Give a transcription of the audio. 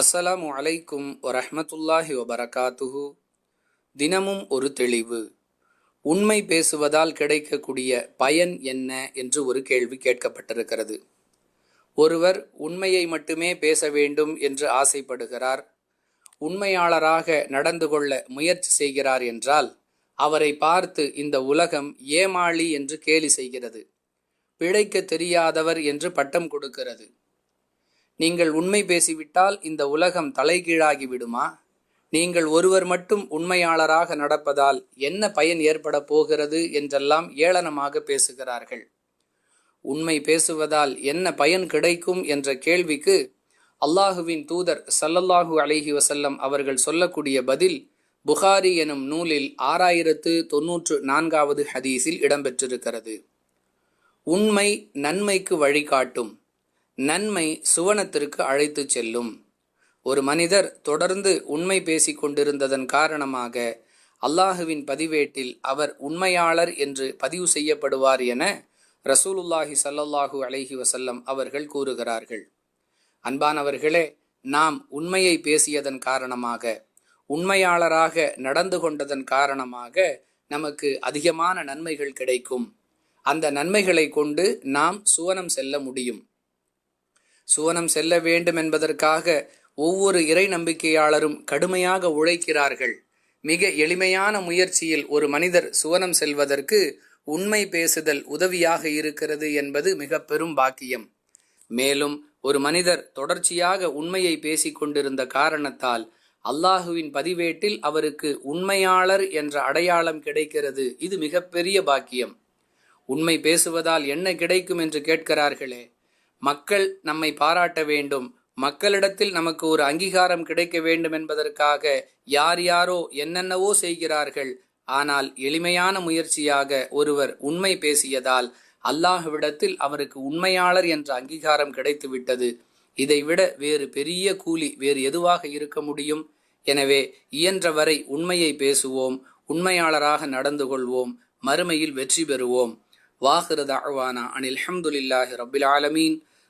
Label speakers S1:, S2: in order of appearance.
S1: அஸ்ஸலாமு அலைக்கும் வரஹமத்துல்லாஹி வபரகாத்துஹு. தினமும் ஒரு தெளிவு. உண்மை பேசுவதால் கிடைக்கக்கூடிய பயன் என்ன என்று ஒரு கேள்வி கேட்கப்பட்டிருக்கிறது. ஒருவர் உண்மையை மட்டுமே பேச வேண்டும் என்று ஆசைப்படுகிறார். உண்மையாளராக நடந்து கொள்ள முயற்சி செய்கிறார் என்றால் அவரை பார்த்து இந்த உலகம் ஏமாளி என்று கேலி செய்கிறது. பிழைக்க தெரியாதவர் என்று பட்டம் கொடுக்கிறது. நீங்கள் உண்மை பேசிவிட்டால் இந்த உலகம் தலைகீழாகி விடுமா நீங்கள் ஒருவர் மட்டும் உண்மையாளராக நடப்பதால் என்ன பயன் ஏற்பட போகிறது என்றெல்லாம் ஏளனமாக பேசுகிறார்கள். உண்மை பேசுவதால் என்ன பயன் கிடைக்கும் என்ற கேள்விக்கு அல்லாஹுவின் தூதர் சல்லல்லாஹு அலஹி வசல்லம் அவர்கள் சொல்லக்கூடிய பதில் புகாரி எனும் நூலில் ஆறாயிரத்து தொன்னூற்று நான்காவது ஹதீஸில் இடம்பெற்றிருக்கிறது. உண்மை நன்மைக்கு வழிகாட்டும். நன்மை சுவனத்திற்கு அழைத்துச் செல்லும். ஒரு மனிதர் தொடர்ந்து உண்மை பேசிக் கொண்டிருந்ததன் காரணமாக அல்லாஹுவின் பதிவேட்டில் அவர் உண்மையாளர் என்று பதிவு செய்யப்படுவார் என ரசூலுல்லாஹி சல்லல்லாஹு அலஹி வசல்லம் அவர்கள் கூறுகிறார்கள். அன்பானவர்களே நாம் உண்மையை பேசியதன் காரணமாக உண்மையாளராக நடந்து கொண்டதன் காரணமாக நமக்கு அதிகமான நன்மைகள் கிடைக்கும். அந்த நன்மைகளை கொண்டு நாம் சுவனம் செல்ல முடியும். சுவனம் செல்ல வேண்டும் என்பதற்காக ஒவ்வொரு இறை நம்பிக்கையாளரும் கடுமையாக உழைக்கிறார்கள். மிக எளிமையான முயற்சியில் ஒரு மனிதர் சுவனம் செல்வதற்கு உண்மை பேசுதல் உதவியாக இருக்கிறது என்பது மிக பெரும் பாக்கியம். மேலும் ஒரு மனிதர் தொடர்ச்சியாக உண்மையை பேசிக் கொண்டிருந்த காரணத்தால் அல்லாஹுவின் பதிவேட்டில் அவருக்கு உண்மையாளர் என்ற அடையாளம் கிடைக்கிறது. இது மிகப்பெரிய பாக்கியம். உண்மை பேசுவதால் என்ன கிடைக்கும் என்று கேட்கிறார்களே? மக்கள் நம்மை பாராட்ட வேண்டும். மக்களிடத்தில் நமக்கு ஒரு அங்கீகாரம் கிடைக்க வேண்டும் என்பதற்காக யார் யாரோ என்னென்னவோ செய்கிறார்கள். ஆனால் எளிமையான முயற்சியாக ஒருவர் உண்மை பேசியதால் அல்லாஹ்விடத்தில் அவருக்கு உண்மையாளர் என்ற அங்கீகாரம் கிடைத்துவிட்டது. இதைவிட வேறு பெரிய கூலி வேறு எதுவாக இருக்க முடியும்? எனவே இயன்றவரை உண்மையை பேசுவோம் உண்மையாளராக நடந்து கொள்வோம் மறுமையில் வெற்றி பெறுவோம். வாஹிரு தாழ்வானா அனில் அஹமதுல்லாஹி ரபில் ஆலமீன்.